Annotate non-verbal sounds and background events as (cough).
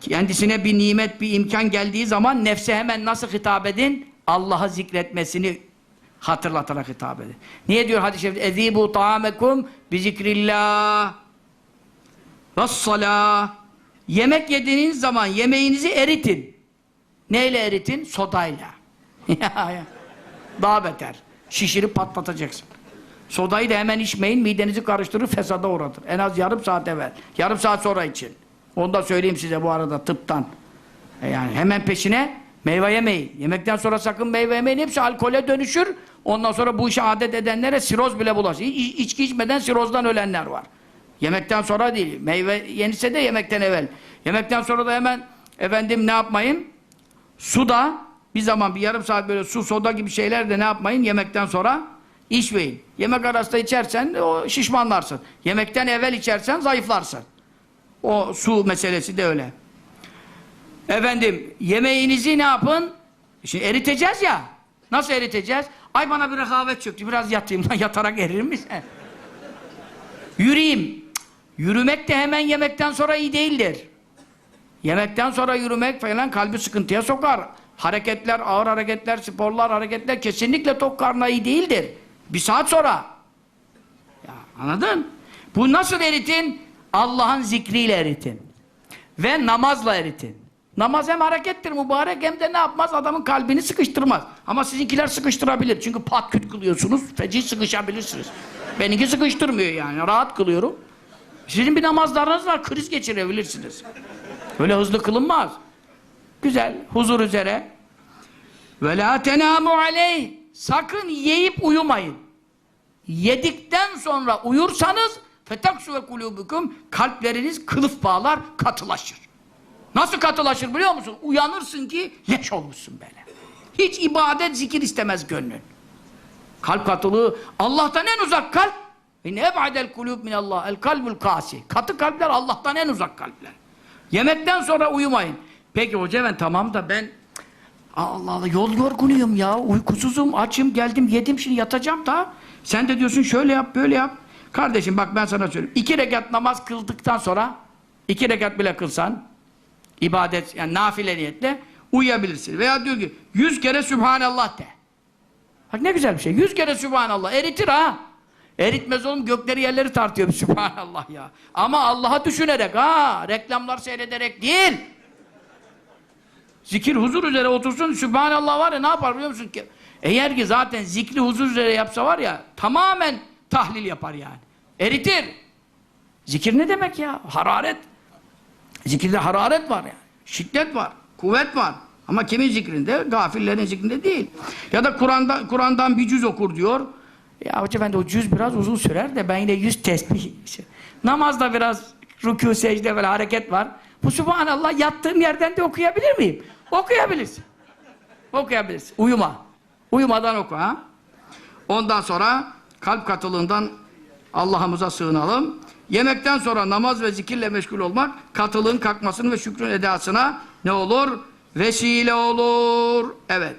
Kendisine bir nimet, bir imkan geldiği zaman nefse hemen nasıl hitap edin? Allah'ı zikretmesini hatırlatarak hitap edin. Niye diyor hadis-i şerifte? اَذ۪يبُوا طَعَامَكُمْ بِذِكْرِ اللّٰهِ وَالصَّلَاةِ Yemek yediğiniz zaman yemeğinizi eritin. Neyle eritin? Sodayla. (laughs) Ya, ya. Daha beter. Şişirip patlatacaksın. Sodayı da hemen içmeyin, midenizi karıştırır, fesada uğratır. En az yarım saat evvel. Yarım saat sonra için. Onu da söyleyeyim size bu arada tıptan. E yani hemen peşine meyve yemeyin. Yemekten sonra sakın meyve yemeyin. Hepsi alkole dönüşür. Ondan sonra bu işe adet edenlere siroz bile bulaşır. İ- içki içmeden sirozdan ölenler var. Yemekten sonra değil. Meyve yenirse de yemekten evvel. Yemekten sonra da hemen efendim ne yapmayın? Suda bir zaman bir yarım saat böyle su, soda gibi şeyler de ne yapmayın? Yemekten sonra içmeyin. Yemek arasında içersen o şişmanlarsın. Yemekten evvel içersen zayıflarsın. O su meselesi de öyle. Efendim yemeğinizi ne yapın? Şimdi eriteceğiz ya. Nasıl eriteceğiz? Ay bana bir rehavet çöktü. Biraz yatayım lan (laughs) yatarak erir misin? Yürüyeyim. Cık, Yürümek de hemen yemekten sonra iyi değildir. Yemekten sonra yürümek falan kalbi sıkıntıya sokar. Hareketler, ağır hareketler, sporlar, hareketler kesinlikle tok karnına iyi değildir. Bir saat sonra. Ya anladın? Bu nasıl eritin? Allah'ın zikriyle eritin. Ve namazla eritin. Namaz hem harekettir mübarek hem de ne yapmaz? Adamın kalbini sıkıştırmaz. Ama sizinkiler sıkıştırabilir. Çünkü pat küt kılıyorsunuz. Feci sıkışabilirsiniz. Benimki sıkıştırmıyor yani. Rahat kılıyorum. Sizin bir namazlarınız var. Kriz geçirebilirsiniz. Öyle hızlı kılınmaz. Güzel, huzur üzere. Ve la tenamu aleyh. Sakın yiyip uyumayın. Yedikten sonra uyursanız fetaksu ve kulubukum kalpleriniz kılıf bağlar, katılaşır. Nasıl katılaşır biliyor musun? Uyanırsın ki leş olmuşsun böyle. Hiç ibadet, zikir istemez gönlün. Kalp katılığı Allah'tan en uzak kalp. İnne eb'adel kulub min Allah. El kalbul kasi. Katı kalpler Allah'tan en uzak kalpler. Yemekten sonra uyumayın. Peki hoca ben tamam da ben Allah Allah yol yorgunuyum ya. Uykusuzum, açım, geldim, yedim şimdi yatacağım da. Sen de diyorsun şöyle yap, böyle yap. Kardeşim bak ben sana söyleyeyim. İki rekat namaz kıldıktan sonra iki rekat bile kılsan ibadet yani nafile niyetle uyuyabilirsin. Veya diyor ki yüz kere Sübhanallah de. Bak ne güzel bir şey. Yüz kere Sübhanallah. Eritir ha. Eritmez oğlum gökleri yerleri tartıyor Sübhanallah ya. Ama Allah'a düşünerek ha. Reklamlar seyrederek değil. Zikir huzur üzere otursun. Sübhanallah var ya ne yapar biliyor musun ki? Eğer ki zaten zikri huzur üzere yapsa var ya tamamen tahlil yapar yani. Eritir. Zikir ne demek ya? Hararet. Zikirde hararet var yani. Şiddet var. Kuvvet var. Ama kimin zikrinde? Gafillerin zikrinde değil. Ya da Kur'an'dan Kur'an'dan bir cüz okur diyor. Ya hoca ben de o cüz biraz uzun sürer de ben yine yüz tesbih. Namazda biraz rükû, secde böyle hareket var. Bu subhanallah yattığım yerden de okuyabilir miyim? Okuyabilirsin. Okuyabilirsin. Uyuma. Uyumadan oku ha. Ondan sonra kalp katılığından Allah'ımıza sığınalım. Yemekten sonra namaz ve zikirle meşgul olmak katılığın kalkmasını ve şükrün edasına ne olur? Vesile olur. Evet.